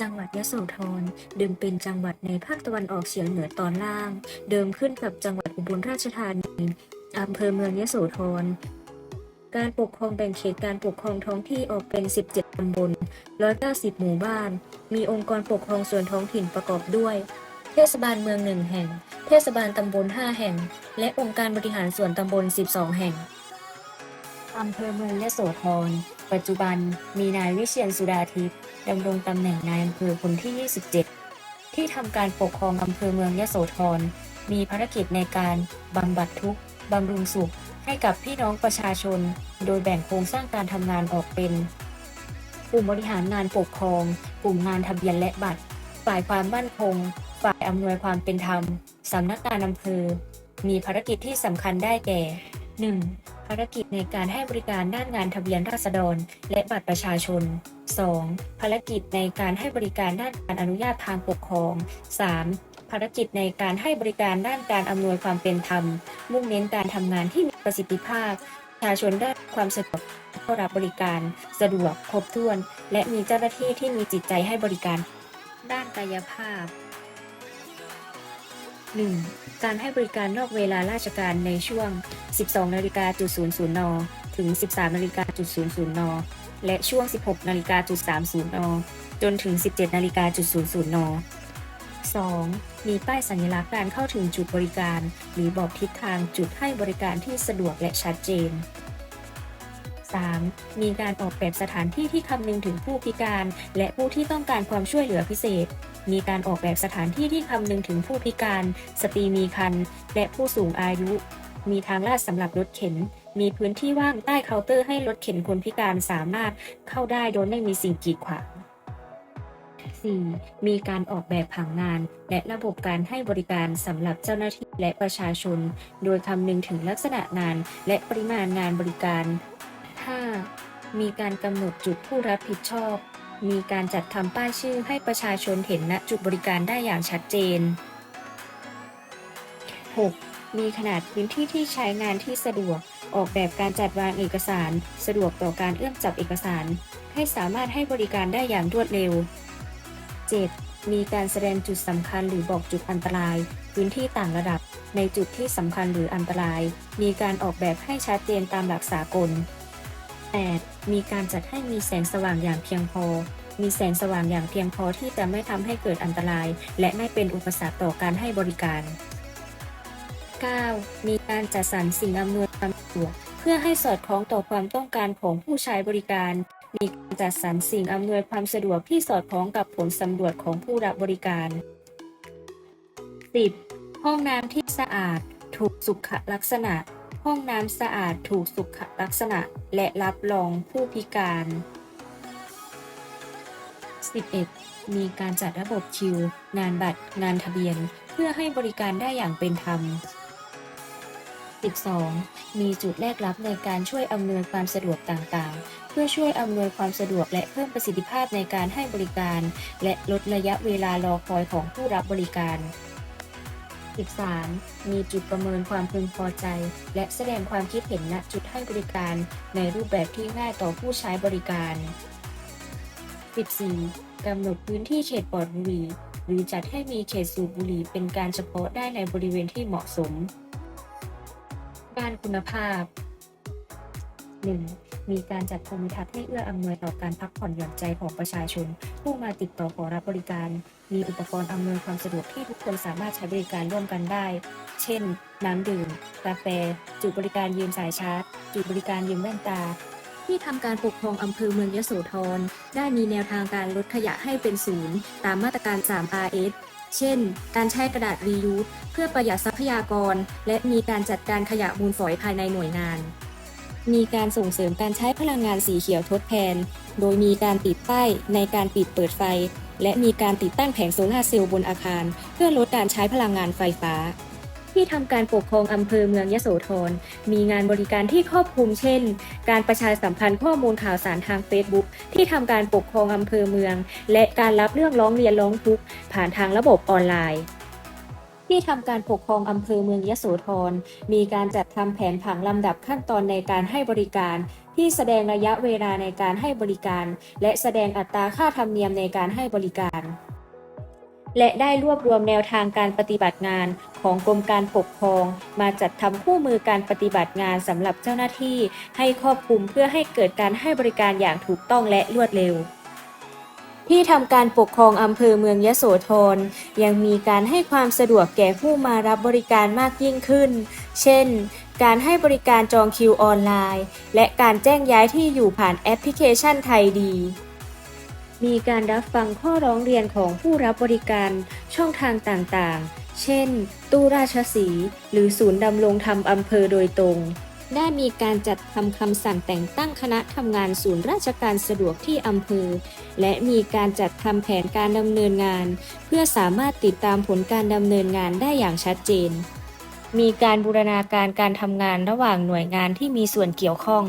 จังหวัดยะโสธรเดิมเป็นจังหวัดในภาคตะวันออกเฉียงเหนือตอนล่าง เดิมขึ้นกับจังหวัดอุบลราชธานีอำเภอเมืองยะโสธรการปกครองแบ่งเขตการปกครองท้องที่ออกเป็น 17 ตำบล 190 หมู่บ้าน มีองค์กรปกครองส่วนท้องถิ่นประกอบด้วย เทศบาลเมืองหนึ่งแห่ง เทศบาลตำบล 5 แห่ง และองค์การบริหารส่วนตำบล 12 แห่ง อำเภอเมืองยโสธร ปัจจุบันมีนายวิเชียนสุดาทิพย์ดำรงตำแหน่งนายอำเภอคนที่ 27 ที่ทำการปกครองอำเภอเมืองยโสธร มีภารกิจในการบำบัดทุกข์บำรุงสุขให้กับพี่น้องประชาชน โดยแบ่งโครงสร้างการทำงานออกเป็น กลุ่มบริหารงานปกครอง กลุ่มงานทะเบียนและบัตร ฝ่ายความมั่นคง ฝ่ายอำนวยความเป็นธรรมสำนักงานอำเภอ มีภารกิจที่สำคัญได้แก่ 1. ภารกิจในการให้บริการด้านงานทะเบียนราษฎร และบัตรประชาชน 2. ภารกิจในการให้บริการด้านการอนุญาตทางปกครอง 3. ภารกิจในการให้บริการด้านการอำนวยความเป็นธรรม มุ่งเน้นการทำงานที่มีประสิทธิภาพ ประชาชนได้ความสะดวกเข้ารับบริการ สะดวกครบถ้วน และมีเจ้าหน้าที่ที่มีจิตใจให้บริการ ด้านกายภาพ 1. การให้บริการนอกเวลาราชการในช่วง 12นาฬิกาจุด00 น ถึง 13นาฬิกาจุด00 น และช่วง 16นาฬิกาจุด30 น จนถึง 17นาฬิกาจุด00 น 2. มีป้ายสัญลักษณ์การเข้าถึงจุดบริการ หรือบอกทิศทางจุดให้บริการที่สะดวกและชัดเจน 3. มีการออกแบบสถานที่ที่คำนึงถึงผู้พิการ และผู้ที่ต้องการความช่วยเหลือพิเศษ มีการออกแบบสถานที่ที่คำนึงถึงผู้พิการ สตรีมีครรภ์และผู้สูงอายุ มีทางลาดสำหรับรถเข็น มีพื้นที่ว่างใต้เคาน์เตอร์ให้รถเข็นคนพิการสามารถเข้าได้โดยไม่มีสิ่งกีดขวาง 4. มีการออกแบบผังงาน และระบบการให้บริการสำหรับเจ้าหน้าที่และประชาชน โดยคำนึงถึงลักษณะงานและปริมาณงานบริการ 5. มีการกำหนดจุดผู้รับผิดชอบ มีการจัดทำป้ายชื่อให้ประชาชนเห็นณจุดบริการได้อย่างชัดเจน 6. มีขนาดพื้นที่ที่ใช้งานที่สะดวก ออกแบบการจัดวางเอกสาร สะดวกต่อการเอื้อมจับเอกสาร ให้สามารถให้บริการได้อย่างรวดเร็ว 7. มีการแสดงจุดสำคัญหรือบอกจุดอันตราย พื้นที่ต่างระดับ ในจุดที่สำคัญหรืออันตราย มีการออกแบบให้ชัดเจนตามหลักสากล 8. มีการจัดให้มีแสงสว่างอย่างเพียงพอ มีแสงสว่างอย่างเพียงพอที่จะไม่ทำให้เกิดอันตราย และไม่เป็นอุปสรรคต่อการให้บริการ 9. มีการจัดสรรสิ่งอำนวยความสะดวกเพื่อให้สอดคล้องต่อความต้องการของผู้ใช้บริการ มีการจัดสรรสิ่งอำนวยความสะดวกที่สอดคล้องกับผลสำรวจของผู้รับบริการ 10. ห้องน้ำที่สะอาด ถูกสุขลักษณะ ห้องน้ำสะอาดถูกสุขลักษณะและรับรองผู้พิการ 11. มีการจัดระบบคิว งานบัตร งานทะเบียน เพื่อให้บริการได้อย่างเป็นธรรม 12. มีจุดแลกรับในการช่วยอำนวยความสะดวกต่างๆ เพื่อช่วยอำนวยความสะดวกและเพิ่มประสิทธิภาพในการให้บริการ และลดระยะเวลารอคอยของผู้รับบริการ 13. มีจุดประเมินความพึงพอใจ และแสดงความคิดเห็นณจุดให้บริการ ในรูปแบบที่ง่ายต่อผู้ใช้บริการ 14. กำหนดพื้นที่เขตปลอดบุหรี่ หรือจัดให้มีเขตสูบบุหรี่เป็นการเฉพาะได้ในบริเวณที่เหมาะสมด้านคุณภาพ 1. มีการจัดภูมิทัศน์ให้เอื้ออำนวยต่อการพักผ่อนหย่อนใจของประชาชน ผู้มาติดต่อขอรับบริการ มีอุปกรณ์อำนวยความสะดวกที่ทุกคนสามารถใช้บริการร่วมกันได้ เช่น น้ำดื่ม กาแฟ จุดบริการยืมสายชาร์จ จุดบริการยืมแว่นตา ที่ทำการปกครองอำเภอเมืองยโสธรได้มีแนวทางการลดขยะให้เป็นศูนย์ตามมาตรการ 3RS เช่น การใช้กระดาษ reuse เพื่อประหยัดทรัพยากร และมีการจัดการขยะมูลฝอยภายในหน่วยงาน มีการส่งเสริมการใช้พลังงานสีเขียวทดแทน โดยมีการติดป้ายในการปิดเปิดไฟ และมีการติดตั้งแผงโซลาร์เซลล์บนอาคาร เพื่อลดการใช้พลังงานไฟฟ้า ที่ทำการปกครองอำเภอเมืองยโสธร มีงานบริการที่ครอบคลุมเช่น การประชาสัมพันธ์ข้อมูลข่าวสารทาง Facebook ที่ทำการปกครองอำเภอเมือง และการรับเรื่องร้องเรียนร้องทุกข์ผ่านทางระบบออนไลน์ ที่ทำการปกครองอำเภอเมืองยโสธร มีการจัดทำแผนผังลำดับขั้นตอนในการให้บริการ ที่แสดงระยะเวลาในการให้บริการ และแสดงอัตราค่าธรรมเนียมในการให้บริการ และได้รวบรวมแนวทางการปฏิบัติงานของกรมการปกครอง มาจัดทำคู่มือการปฏิบัติงานสำหรับเจ้าหน้าที่ ให้ครอบคลุมเพื่อให้เกิดการให้บริการอย่างถูกต้องและรวดเร็ว ที่ทำการปกครองอำเภอเมืองยโสธรยังมีการให้ความสะดวกแก่ผู้มารับบริการมากยิ่งขึ้น เช่น การให้บริการจองคิวออนไลน์ และการแจ้งย้ายที่อยู่ผ่านแอปพลิเคชันไทยดี มีการรับฟังข้อร้องเรียนของผู้รับบริการช่องทางต่างๆ เช่น ตู้ราชสีห์หรือศูนย์ดำรงธรรมอำเภอโดยตรง ได้มีการจัดทำคำสั่งแต่งตั้งคณะทำงานศูนย์ราชการสะดวกที่อำเภอ และมีการจัดทำแผนการดำเนินงาน เพื่อสามารถติดตามผลการดำเนินงานได้อย่างชัดเจน มีการบูรณาการการทำงานระหว่างหน่วยงานที่มีส่วนเกี่ยวข้อง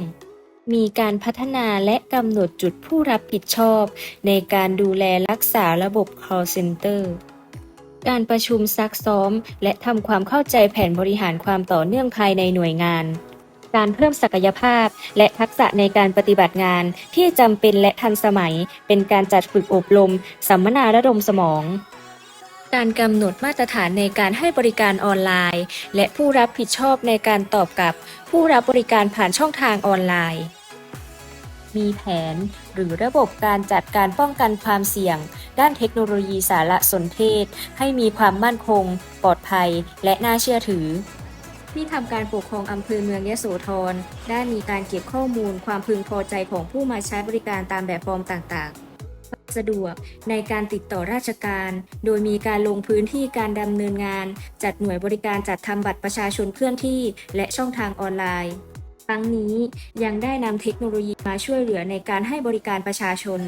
มีการพัฒนาและกำหนดจุดผู้รับผิดชอบ ในการดูแลรักษาระบบ call center การประชุมซักซ้อม และทำความเข้าใจแผนบริหารความต่อเนื่องภายในหน่วยงาน การเพิ่มศักยภาพ และทักษะในการปฏิบัติงานที่จำเป็นและทันสมัย เป็นการจัดฝึกอบรม สัมมนาระดมสมองการกำหนดมาตรฐานในการให้บริการออนไลน์ และผู้รับผิดชอบในการตอบกลับ ผู้รับบริการผ่านช่องทางออนไลน์ มีแผน หรือระบบการจัดการป้องกันความเสี่ยง ด้านเทคโนโลยีสารสนเทศ ให้มีความมั่นคง ปลอดภัย และน่าเชื่อถือ ที่ทำการปกครองอำเภอเมืองยโสธรได้มีการเก็บข้อมูลความพึงพอใจของผู้มาใช้บริการตามแบบฟอร์มต่างๆ สะดวกในการติดต่อราชการ โดยมีการลงพื้นที่การดำเนินงาน จัดหน่วยบริการจัดทำบัตรประชาชนเคลื่อนที่ และช่องทางออนไลน์ทั้งนี้ยังได้นำเทคโนโลยีมาช่วยเหลือในการให้บริการประชาชน